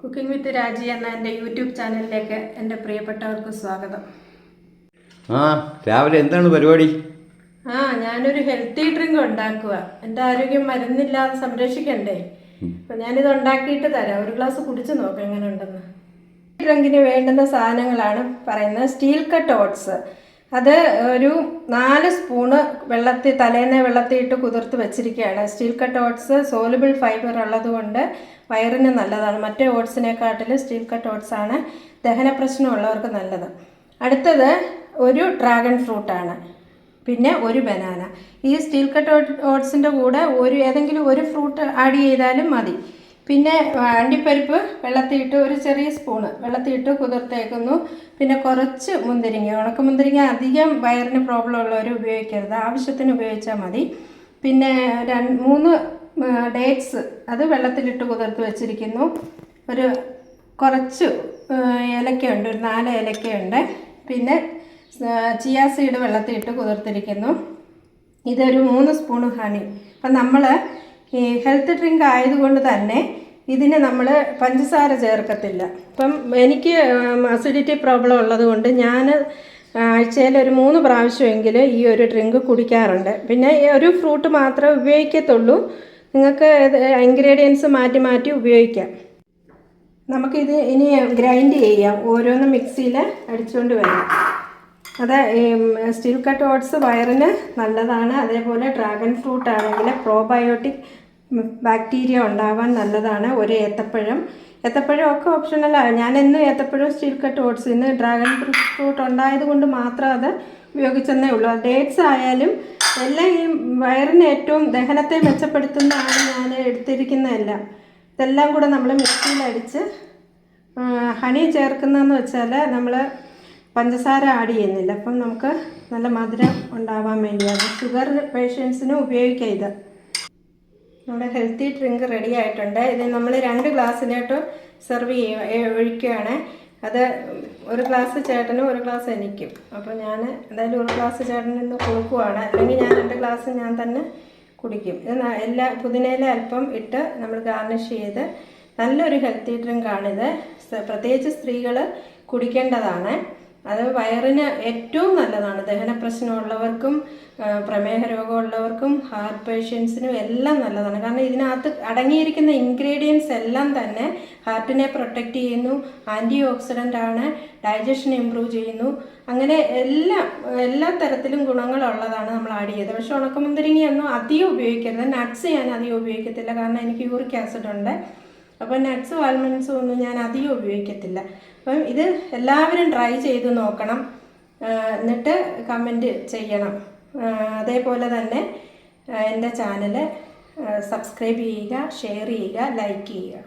Cooking വിത്ത് രാജി എന്ന എന്റെ യൂട്യൂബ് ചാനലിലേക്ക് എന്റെ പ്രിയപ്പെട്ടവർക്ക് സ്വാഗതം. ആ രാവിലെ എന്താണ് പരിപാടി? ആ ഞാനൊരു ഹെൽത്തി ഡ്രിങ്ക് ഉണ്ടാക്കുക. എന്റെ ആരോഗ്യം മരുന്നില്ലാതെ സംരക്ഷിക്കണ്ടേ? അപ്പം ഞാനിത് ഉണ്ടാക്കിയിട്ട് തരാം. ഒരു ഗ്ലാസ് കുടിച്ച് നോക്കാം എങ്ങനെ ഉണ്ടെന്ന് ഡ്രിങ്കിന് വേണ്ടുന്ന സാധനങ്ങളാണ് പറയുന്നത് സ്റ്റീൽ കട്ട് ഓട്സ്. അത് ഒരു നാല് സ്പൂണ് വെള്ളത്തിൽ തലേന്ന് വെള്ളത്തിൽ ഇട്ട് കുതിർത്ത് വെച്ചിരിക്കുകയാണ്. Steel cut oats soluble fibre ഉള്ളതുകൊണ്ട് വയറിന് നല്ലതാണ്. മറ്റേ ഓട്സിനെക്കാട്ടിൽ സ്റ്റീൽ കട്ട് ഓട്സ് ആണ് ദഹന പ്രശ്നമുള്ളവർക്ക് നല്ലത്. അടുത്തത് ഒരു ഡ്രാഗൺ ഫ്രൂട്ടാണ് പിന്നെ ഒരു ബനാന. ഈ സ്റ്റീൽ കട്ട് ഓട്സിന്റെ കൂടെ ഒരു ഏതെങ്കിലും ഒരു ഫ്രൂട്ട് ആഡ് ചെയ്താലും മതി. പിന്നെ അണ്ടിപ്പരിപ്പ് വെള്ളത്തിയിട്ട് ഒരു ചെറിയ സ്പൂണ്. വെള്ളത്തിയിട്ട് കുതിർത്തേക്കുന്നു. പിന്നെ കുറച്ച് മുന്തിരിങ്ങ. ഉണക്ക മുന്തിരിങ്ങ അധികം വയറിന് പ്രോബ്ലം ഉള്ളവർ ഉപയോഗിക്കരുത്. ആവശ്യത്തിന് ഉപയോഗിച്ചാൽ മതി. പിന്നെ മൂന്ന് ഡേറ്റ്സ് അത് വെള്ളത്തിലിട്ട് കുതിർത്ത് വെച്ചിരിക്കുന്നു. ഒരു കുറച്ച് ഏലക്കയുണ്ട്. ഒരു നാല് ഏലക്കയുണ്ട്. പിന്നെ ചിയാ സീഡ് വെള്ളത്തിലിട്ട് കുതിർത്തിരിക്കുന്നു. ഇതൊരു മൂന്ന് സ്പൂൺ ഹണി. അപ്പം നമ്മൾ ഈ ഹെൽത്ത് ഡ്രിങ്ക് ആയതുകൊണ്ട് തന്നെ ഇതിന് നമ്മൾ പഞ്ചസാര ചേർക്കത്തില്ല. ഇപ്പം എനിക്ക് അസിഡിറ്റി പ്രോബ്ലം ഉള്ളതുകൊണ്ട് ഞാൻ ആഴ്ചയിൽ ഒരു മൂന്ന് പ്രാവശ്യമെങ്കിലും ഈ ഒരു ഡ്രിങ്ക് കുടിക്കാറുണ്ട്. പിന്നെ ഒരു ഫ്രൂട്ട് മാത്രമേ ഉപയോഗിക്കത്തുള്ളൂ. നിങ്ങൾക്ക് ഇൻഗ്രീഡിയൻസ് മാറ്റി മാറ്റി ഉപയോഗിക്കാം. നമുക്കിത് ഇനി ഗ്രൈൻഡ് ചെയ്യാം. ഓരോന്ന് മിക്സിയിൽ അടിച്ചുകൊണ്ട് വരാം. അത് സ്റ്റീൽ കട്ട് ഓട്സ് വയറിന് നല്ലതാണ്. അതേപോലെ ഡ്രാഗൺ ഫ്രൂട്ട് ആണെങ്കിൽ പ്രോബയോട്ടിക് ബാക്ടീരിയ ഉണ്ടാവാൻ നല്ലതാണ്. ഒരു ഏത്തപ്പഴം. ഏത്തപ്പഴം ഒക്കെ ഓപ്ഷണലാണ് ഞാൻ എന്നും ഏത്തപ്പഴം സ്റ്റീൽ കട്ട് ഓട്സ് ഇന്ന് ഡ്രാഗൺ ഫ്രൂട്ട് ഉണ്ടായത് കൊണ്ട് മാത്രം അത് ഉപയോഗിച്ചെന്നേ ഉള്ളൂ. ഡേറ്റ്സ് ആയാലും എല്ലാം ഈ വയറിന് ഏറ്റവും ദഹനത്തെ മെച്ചപ്പെടുത്തുന്നതാണ് ഞാൻ എടുത്തിരിക്കുന്നതെല്ലാം. ഇതെല്ലാം കൂടെ നമ്മൾ മിക്സിയിൽ അടിച്ച് ഹണി ചേർക്കുന്നതെന്ന് വെച്ചാൽ നമ്മൾ പഞ്ചസാര ആഡ് ചെയ്യുന്നില്ല. അപ്പം നമുക്ക് നല്ല മധുരം ഉണ്ടാവാൻ വേണ്ടിയാണ്. ഷുഗർ പേഷ്യൻസിന് ഉപയോഗിക്കാം ഇത്. നമ്മുടെ ഹെൽത്തി ഡ്രിങ്ക് റെഡി ആയിട്ടുണ്ട്. ഇത് നമ്മൾ രണ്ട് ഗ്ലാസ്സിലോട്ട് സെർവ് ചെയ്യുക ഒഴിക്കുകയാണ്. അത് ഒരു ഗ്ലാസ് ചേട്ടനും ഒരു ഗ്ലാസ് എനിക്കും. അപ്പോൾ ഞാൻ എന്തായാലും ഒരു ഗ്ലാസ് ചേട്ടന് നിന്ന് കൊടുക്കുവാണ്. അല്ലെങ്കിൽ ഞാൻ രണ്ട് ഗ്ലാസ് ഞാൻ തന്നെ കുടിക്കും. ഇത് എല്ലാ പുതിനയില അല്പം ഇട്ട് നമ്മൾ ഗാർണിഷ് ചെയ്ത് നല്ലൊരു ഹെൽത്തി ഡ്രിങ്കാണിത് പ്രത്യേകിച്ച് സ്ത്രീകൾ കുടിക്കേണ്ടതാണ്. അത് വയറിന് ഏറ്റവും നല്ലതാണ്. ദഹന പ്രശ്നമുള്ളവർക്കും പ്രമേഹ രോഗമുള്ളവർക്കും ഹാർട്ട് പേഷ്യൻസിനും എല്ലാം നല്ലതാണ്. കാരണം ഇതിനകത്ത് അടങ്ങിയിരിക്കുന്ന ഇൻഗ്രീഡിയൻസ് എല്ലാം തന്നെ ഹാർട്ടിനെ പ്രൊട്ടക്റ്റ് ചെയ്യുന്നു ആന്റി ഓക്സിഡന്റ് ആണ് ഡൈജഷൻ ഇമ്പ്രൂവ് ചെയ്യുന്നു. അങ്ങനെ എല്ലാ എല്ലാ തരത്തിലും ഗുണങ്ങളുള്ളതാണ് നമ്മൾ ആഡ് ചെയ്തത്. പക്ഷെ ഉണക്കമുന്തിരിങ്ങയൊന്നും അധികം ഉപയോഗിക്കരുത്. നട്ട്സ് ഞാൻ അധികം ഉപയോഗിക്കത്തില്ല. കാരണം എനിക്ക് യൂറിക് ആസിഡ് ഉണ്ട്. അപ്പോൾ നട്ട്സ് വാൽമണ്ട്സും ഒന്നും ഞാൻ അധികം ഉപയോഗിക്കത്തില്ല. അപ്പം ഇത് എല്ലാവരും ട്രൈ ചെയ്ത് നോക്കണം. എന്നിട്ട് കമന്റ് ചെയ്യണം. അതേപോലെ തന്നെ എന്റെ ചാനൽ സബ്സ്ക്രൈബ് ചെയ്യുക ഷെയർ ചെയ്യുക ലൈക്ക് ചെയ്യുക.